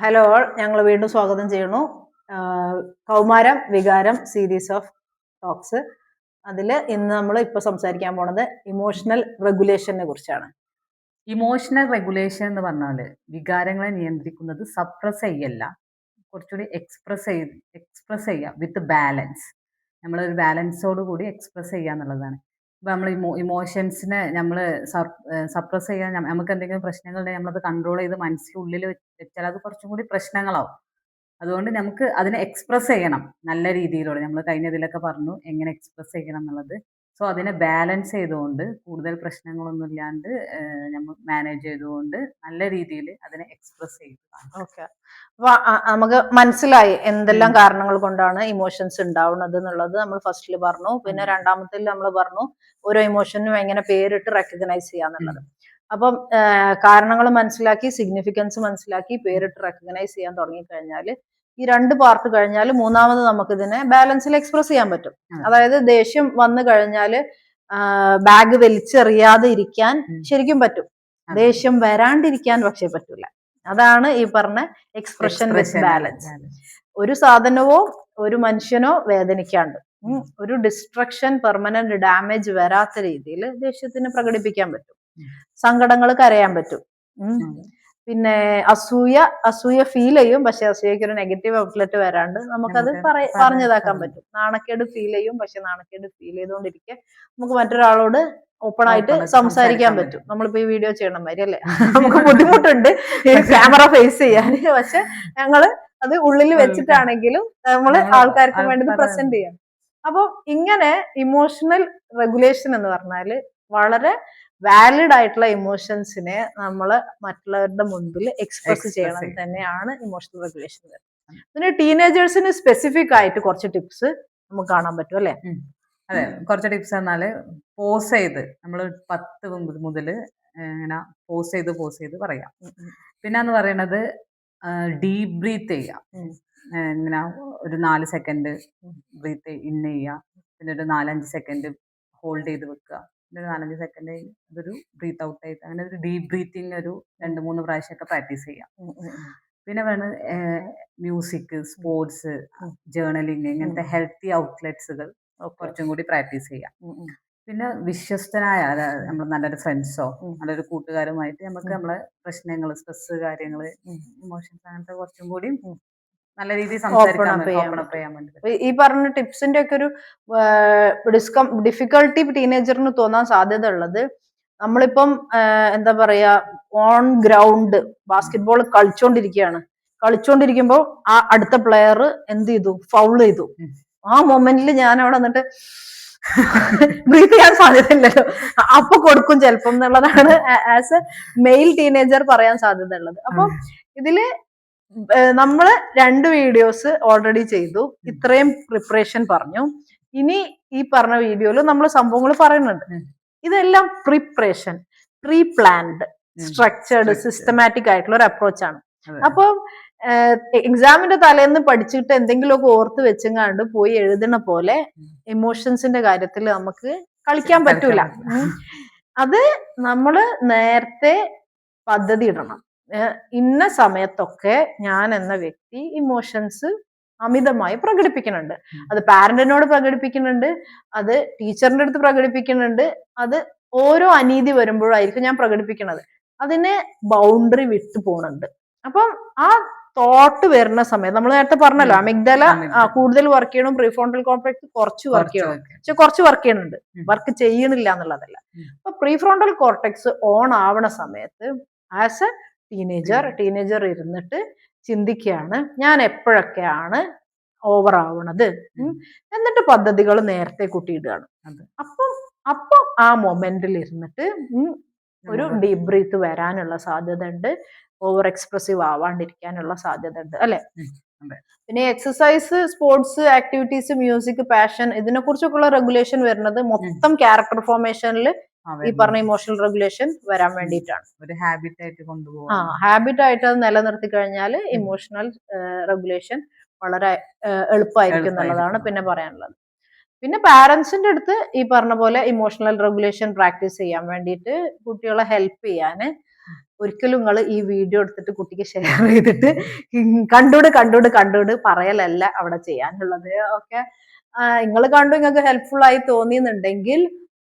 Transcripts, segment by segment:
Hello ഞങ്ങൾ വീണ്ടും സ്വാഗതം ചെയ്യുന്നു. കൗമാരം വികാരം സീരീസ് ഓഫ് ടോക്സ് അതിൽ ഇന്ന് നമ്മൾ ഇപ്പോൾ സംസാരിക്കാൻ പോണത് ഇമോഷണൽ റെഗുലേഷനെ കുറിച്ചാണ്. ഇമോഷണൽ റെഗുലേഷൻ എന്ന് പറഞ്ഞാൽ വികാരങ്ങളെ നിയന്ത്രിക്കുന്നത് സപ്രസ് ചെയ്യല്ല. കുറച്ചുകൂടി എക്സ്പ്രസ് ചെയ്ത് എക്സ്പ്രസ് ചെയ്യുക വിത്ത് ബാലൻസ് നമ്മളൊരു ബാലൻസോട് കൂടി എക്സ്പ്രസ് ചെയ്യുക എന്നുള്ളതാണ് നമ്മൾ ഇമോ ഇമോഷൻസിനെ നമ്മൾ സപ്രസ് ചെയ്യാൻ നമുക്ക് എന്തെങ്കിലും പ്രശ്നങ്ങളുണ്ടെങ്കിൽ നമ്മളത് കൺട്രോൾ ചെയ്ത് മനസ്സിനുള്ളിൽ വെച്ചാൽ അത് കുറച്ചും കൂടി പ്രശ്നങ്ങളാവും. അതുകൊണ്ട് നമുക്ക് അതിനെ എക്സ്പ്രസ് ചെയ്യണം നല്ല രീതിയിലൂടെ. നമ്മൾ കഴിഞ്ഞ ഇതിലൊക്കെ പറഞ്ഞു എങ്ങനെ എക്സ്പ്രസ് ചെയ്യണം എന്നുള്ളത്. സോ അതിനെ ബാലൻസ് ചെയ്തുകൊണ്ട് കൂടുതൽ പ്രശ്നങ്ങളൊന്നും ഇല്ലാണ്ട് നമ്മൾ മാനേജ് ചെയ്തുകൊണ്ട് നല്ല രീതിയിൽ അതിനെ എക്സ്പ്രസ് ചെയ്യുക ഓക്കെ അപ്പൊ നമുക്ക് മനസ്സിലായി എന്തെല്ലാം കാരണങ്ങൾ കൊണ്ടാണ് ഇമോഷൻസ് ഉണ്ടാവുന്നത് എന്നുള്ളത് നമ്മൾ ഫസ്റ്റിൽ പറഞ്ഞു. പിന്നെ. രണ്ടാമത്തിൽ നമ്മൾ പറഞ്ഞു ഓരോ ഇമോഷനും എങ്ങനെ പേരിട്ട് റെക്കഗ്നൈസ് ചെയ്യാന്നുള്ളത്. അപ്പം കാരണങ്ങൾ മനസ്സിലാക്കി സിഗ്നിഫിക്കൻസ് മനസ്സിലാക്കി പേരിട്ട് റെക്കഗ്നൈസ് ചെയ്യാൻ തുടങ്ങിക്കഴിഞ്ഞാൽ ഈ രണ്ട് പാർട്ട് കഴിഞ്ഞാൽ മൂന്നാമത് നമുക്ക് ഇതിനെ ബാലൻസിൽ എക്സ്പ്രസ് ചെയ്യാൻ പറ്റും. അതായത് ദേഷ്യം വന്നു കഴിഞ്ഞാൽ ബാഗ് വലിച്ചെറിയാതെ ഇരിക്കാൻ. ശരിക്കും പറ്റും. ദേഷ്യം വരാണ്ടിരിക്കാൻ പക്ഷെ പറ്റില്ല അതാണ് ഈ പറഞ്ഞ എക്സ്പ്രഷൻ വിത്ത് ബാലൻസ് ഒരു സാധനവോ ഒരു മനുഷ്യനോ വേദനിക്കാണ്ട് ഒരു ഡിസ്ട്രക്ഷൻ പെർമനന്റ് ഡാമേജ് വരാത്ത രീതിയിൽ ദേഷ്യത്തിന് പ്രകടിപ്പിക്കാൻ പറ്റും. സങ്കടങ്ങൾ കരയാൻ പറ്റും. പിന്നെ അസൂയ അസൂയ ഫീൽ ചെയ്യും. പക്ഷെ അസൂയക്ക് ഒരു നെഗറ്റീവ് ഔട്ട്ലെറ്റ് വരാണ്ട് നമുക്കത് പറഞ്ഞതാക്കാൻ പറ്റും. നാണക്കേട് ഫീൽ ചെയ്യും. പക്ഷെ നാണക്കേട് ഫീൽ ചെയ്തുകൊണ്ടിരിക്കെ നമുക്ക് മറ്റൊരാളോട് ഓപ്പൺ ആയിട്ട് സംസാരിക്കാൻ പറ്റും. നമ്മളിപ്പോ ഈ വീഡിയോ ചെയ്യണം മാതിരി അല്ലേ? നമുക്ക് ബുദ്ധിമുട്ടുണ്ട്. ക്യാമറ ഫേസ് ചെയ്യാൻ പക്ഷെ ഞങ്ങൾ അത് ഉള്ളിൽ വെച്ചിട്ടാണെങ്കിലും നമ്മൾ ആൾക്കാർക്ക് വേണ്ടി പ്രസന്റ് ചെയ്യാം അപ്പൊ ഇങ്ങനെ ഇമോഷണൽ റെഗുലേഷൻ എന്ന് പറഞ്ഞാൽ വളരെ വാലിഡ് ആയിട്ടുള്ള ഇമോഷൻസിനെ നമ്മൾ മറ്റുള്ളവരുടെ മുൻപിൽ എക്സ്പ്രസ് ചെയ്യണം തന്നെയാണ് ഇമോഷണൽ റെഗുലേഷൻ പിന്നെ ടീനേജേഴ്സിന് സ്പെസിഫിക് ആയിട്ട് കുറച്ച് ടിപ്സ് നമുക്ക് കാണാൻ പറ്റും അല്ലെ? അതെ. കുറച്ച് ടിപ്സ് പറഞ്ഞാൽ പോസ് ചെയ്ത് നമ്മൾ പത്ത് മുതൽ ഇങ്ങനെ പോസ് ചെയ്ത് പോസ് ചെയ്ത് പറയാം. പിന്നെ എന്ന് പറയുന്നത് ഡീപ് ബ്രീത്ത് ചെയ്യാം. ഇങ്ങനെ ഒരു നാല് സെക്കൻഡ് ബ്രീത്ത് ഇൻ ചെയ്യുക. പിന്നെ ഒരു നാലഞ്ച് സെക്കൻഡ് ഹോൾഡ് ചെയ്ത് വെക്കുക. ഒരു നാലഞ്ച് സെക്കൻഡ് അതൊരു ബ്രീത്ത് ഔട്ട് ആയിട്ട് അങ്ങനെ ഒരു ഡീപ് ബ്രീത്തിങ് ഒരു രണ്ട് മൂന്ന് പ്രാവശ്യമൊക്കെ പ്രാക്ടീസ് ചെയ്യാം പിന്നെ വേണം മ്യൂസിക് സ്പോർട്സ്. ജേർണലിങ് ഇങ്ങനത്തെ ഹെൽത്തി ഔട്ട്ലെറ്റ്സുകൾ കുറച്ചും കൂടി പ്രാക്ടീസ് ചെയ്യാം പിന്നെ വിശ്വസ്തനായ അതായത് നമ്മൾ നല്ലൊരു ഫ്രണ്ട്സോ നല്ലൊരു കൂട്ടുകാരുമായിട്ട് നമുക്ക്. നമ്മളെ പ്രശ്നങ്ങൾ സ്ട്രെസ് കാര്യങ്ങൾ. ഇമോഷൻസ് അങ്ങനത്തെ കുറച്ചും കൂടി. നല്ല രീതിയിൽ സംസാരിക്കാൻ ഈ പറഞ്ഞ ടിപ്സിന്റെ ഒക്കെ ഒരു ഡിസ്കം ഡിഫിക്കൽട്ടി ടീനേജറിന് തോന്നാൻ സാധ്യത ഉള്ളത് നമ്മളിപ്പം എന്താ പറയാ ഓൺ ഗ്രൗണ്ട് ബാസ്കറ്റ്ബോൾ കളിച്ചോണ്ടിരിക്കുകയാണ് കളിച്ചോണ്ടിരിക്കുമ്പോൾ ആ അടുത്ത പ്ലെയർ എന്ത് ചെയ്തു? ഫൗൾ ചെയ്തു. ആ മൊമെന്റിൽ ഞാൻ അവിടെ വന്നിട്ട് ബ്രീത്ത് ചെയ്യാൻ സാധ്യതയില്ലല്ലോ. അപ്പൊ കൊടുക്കും ചിലപ്പം എന്നുള്ളതാണ് ആസ് എ മെയിൽ ടീനേജർ പറയാൻ സാധ്യത ഉള്ളത് അപ്പൊ ഇതിൽ ഏഹ് നമ്മൾ രണ്ട് വീഡിയോസ് ഓൾറെഡി ചെയ്തു. ഇത്രയും പ്രിപ്പറേഷൻ പറഞ്ഞു. ഇനി ഈ പറഞ്ഞ വീഡിയോയിൽ നമ്മൾ സംഭവങ്ങൾ പറയുന്നുണ്ട്. ഇതെല്ലാം preparation pre planned structured systematic ആയിട്ടുള്ള ഒരു അപ്രോച്ച് ആണ്. അപ്പൊ എക്സാമിന്റെ തലേന്ന് പഠിച്ചിട്ട് എന്തെങ്കിലുമൊക്കെ ഓർത്ത് വെച്ചെങ്ങാണ്ട് പോയി എഴുതണ പോലെ. ഇമോഷൻസിന്റെ കാര്യത്തിൽ നമുക്ക് കളിക്കാൻ പറ്റൂല. അത് നമ്മൾ നേരത്തെ പദ്ധതി ഇടണം. ഇന്ന സമയത്തൊക്കെ ഞാൻ എന്ന വ്യക്തി ഇമോഷൻസ് അമിതമായി പ്രകടിപ്പിക്കുന്നുണ്ട് അത് പാരന്റിനോട് പ്രകടിപ്പിക്കുന്നുണ്ട് അത് ടീച്ചറിന്റെ അടുത്ത് പ്രകടിപ്പിക്കുന്നുണ്ട് അത് ഓരോ അനീതി വരുമ്പോഴായിരിക്കും ഞാൻ പ്രകടിപ്പിക്കുന്നത് അതിന് ബൗണ്ടറി വിട്ടു പോകുന്നുണ്ട് അപ്പം ആ തോട്ട് വരുന്ന സമയത്ത് നമ്മൾ നേരത്തെ പറഞ്ഞല്ലോ. അമിഗ്ദല. കൂടുതൽ വർക്ക് ചെയ്യണം പ്രീഫ്രോണ്ടൽ കോംപ്ലക്സ് കുറച്ച് വർക്ക് ചെയ്യണം. പക്ഷെ കുറച്ച് വർക്ക് ചെയ്യുന്നുണ്ട് വർക്ക് ചെയ്യണില്ല എന്നുള്ളതല്ല. അപ്പൊ പ്രീഫ്രോണ്ടൽ കോർട്ടക്സ് ഓൺ ആവണ സമയത്ത് ആസ് എ ടീനേജർ ടീനേജർ ഇരുന്നിട്ട് ചിന്തിക്കുകയാണ് ഞാൻ എപ്പോഴൊക്കെയാണ് ഓവർ ആവണത്. എന്നിട്ട് പദ്ധതികൾ നേരത്തെ കൂട്ടിയിടുകയാണ്. അപ്പം അപ്പൊ ആ മൊമെന്റിൽ ഇരുന്നിട്ട് ഒരു ഡീപ് ബ്രീത്ത് വരാനുള്ള സാധ്യത ഉണ്ട് ഓവർ എക്സ്പ്രസീവ് ആവാണ്ടിരിക്കാനുള്ള സാധ്യത ഉണ്ട് അല്ലെ പിന്നെ exercise sports activities music passion ഇതിനെ കുറിച്ചൊക്കെയുള്ള റെഗുലേഷൻ വരുന്നത് മൊത്തം ക്യാരക്ടർ ഫോർമേഷനിൽ ഈ പറഞ്ഞ ഇമോഷണൽ റെഗുലേഷൻ വരാൻ വേണ്ടിയിട്ടാണ്. ഒരു ഹാബിറ്റ് ആയിട്ട് ആ ഹാബിറ്റ് ആയിട്ട് അത് നിലനിർത്തി കഴിഞ്ഞാൽ ഇമോഷണൽ റെഗുലേഷൻ വളരെ എളുപ്പമായിരിക്കും എന്നുള്ളതാണ് പിന്നെ പറയാനുള്ളത്. പിന്നെ പാരന്റ്സിന്റെ അടുത്ത് ഈ പറഞ്ഞ പോലെ ഇമോഷണൽ റെഗുലേഷൻ പ്രാക്ടീസ് ചെയ്യാൻ വേണ്ടിയിട്ട് കുട്ടികളെ ഹെൽപ്പ് ചെയ്യാൻ ഒരിക്കലും നിങ്ങൾ ഈ വീഡിയോ എടുത്തിട്ട് കുട്ടിക്ക് ഷെയർ ചെയ്തിട്ട് കണ്ടൂട് കണ്ടൂട് കണ്ടൂട് പറയലല്ല അവിടെ ചെയ്യാനുള്ളത്. ഓക്കെ നിങ്ങൾ കണ്ടു നിങ്ങൾക്ക് ഹെൽപ്ഫുൾ ആയി തോന്നിയെന്നുണ്ടെങ്കിൽ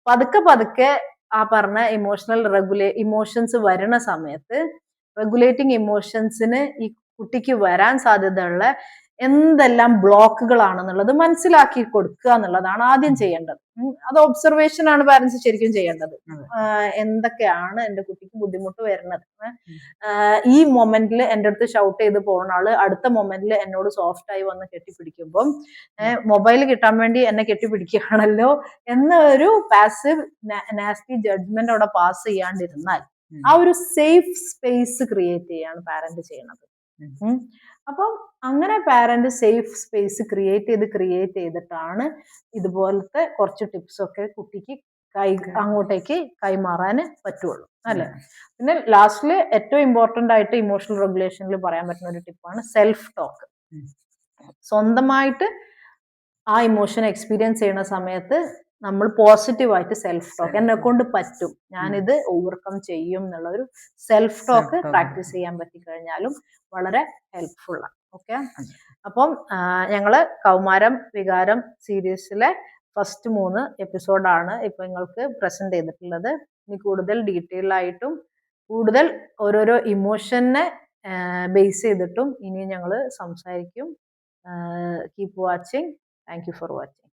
പതുക്കെ പതുക്കെ ആ പറഞ്ഞ ഇമോഷണൽ റെഗുലേ ഇമോഷൻസ് വരുന്ന സമയത്ത് റെഗുലേറ്റിംഗ് ഇമോഷൻസിന് ഈ കുട്ടിക്ക് വരാൻ സാധ്യതയുള്ള എന്തെല്ലാം ബ്ലോക്കുകളാണെന്നുള്ളത് മനസ്സിലാക്കി കൊടുക്കുക എന്നുള്ളതാണ് ആദ്യം ചെയ്യേണ്ടത്. അത് ഒബ്സർവേഷൻ ആണ് പാരന്റ്സ് ശരിക്കും ചെയ്യേണ്ടത്. എന്തൊക്കെയാണ് എന്റെ കുട്ടിക്ക് ബുദ്ധിമുട്ട് വരുന്നത്? ഈ മൊമെന്റിൽ എന്റെ അടുത്ത് ഷൗട്ട് ചെയ്ത് പോകുന്ന ആൾ അടുത്ത മൊമെന്റിൽ എന്നോട് സോഫ്റ്റ് ആയി വന്ന് കെട്ടിപ്പിടിക്കുമ്പോൾ മൊബൈൽ കിട്ടാൻ വേണ്ടി എന്നെ കെട്ടിപ്പിടിക്കുകയാണല്ലോ എന്ന ഒരു പാസീവ് നാസ്റ്റി ജഡ്ജ്മെന്റ് അവിടെ പാസ് ചെയ്യാണ്ടിരുന്നാൽ ആ ഒരു സേഫ് സ്പേസ് ക്രിയേറ്റ് ചെയ്യാണ് പാരന്റ് ചെയ്യണത്. അപ്പം അങ്ങനെ പാരന്റ് സേഫ് സ്പേസ് ക്രിയേറ്റ് ചെയ്ത് ക്രിയേറ്റ് ചെയ്തിട്ടാണ് ഇതുപോലത്തെ കുറച്ച് ടിപ്സ് ഒക്കെ കുട്ടിക്ക് കൈ അങ്ങോട്ടേക്ക് കൈമാറാൻ പറ്റുള്ളൂ അല്ലെ? പിന്നെ ലാസ്റ്റിൽ ഏറ്റവും ഇമ്പോർട്ടന്റ് ആയിട്ട് ഇമോഷണൽ റെഗുലേഷനിൽ പറയാൻ പറ്റുന്ന ഒരു ടിപ്പാണ് സെൽഫ് ടോക്ക് സ്വന്തമായിട്ട് ആ ഇമോഷൻ എക്സ്പീരിയൻസ് ചെയ്യുന്ന സമയത്ത് നമ്മൾ പോസിറ്റീവായിട്ട് സെൽഫ് ടോക്ക് എന്നെ. കൊണ്ട് പറ്റും. ഞാനിത് ഓവർകം ചെയ്യും എന്നുള്ള ഒരു സെൽഫ് ടോക്ക് പ്രാക്ടീസ് ചെയ്യാൻ പറ്റിക്കഴിഞ്ഞാലും വളരെ ഹെൽപ്ഫുൾ ആണ്. ഓക്കെ. അപ്പം ഞങ്ങൾ കൗമാരം വികാരം സീരീസിലെ ഫസ്റ്റ് മൂന്ന് എപ്പിസോഡാണ് ഇപ്പൊ നിങ്ങൾക്ക് പ്രസന്റ് ചെയ്തിട്ടുള്ളത്. ഇനി കൂടുതൽ ഡീറ്റെയിൽ ആയിട്ടും കൂടുതൽ ഓരോരോ ഇമോഷനെ ബേസ് ചെയ്തിട്ടും ഇനി ഞങ്ങൾ സംസാരിക്കും. Keep watching thank you for watching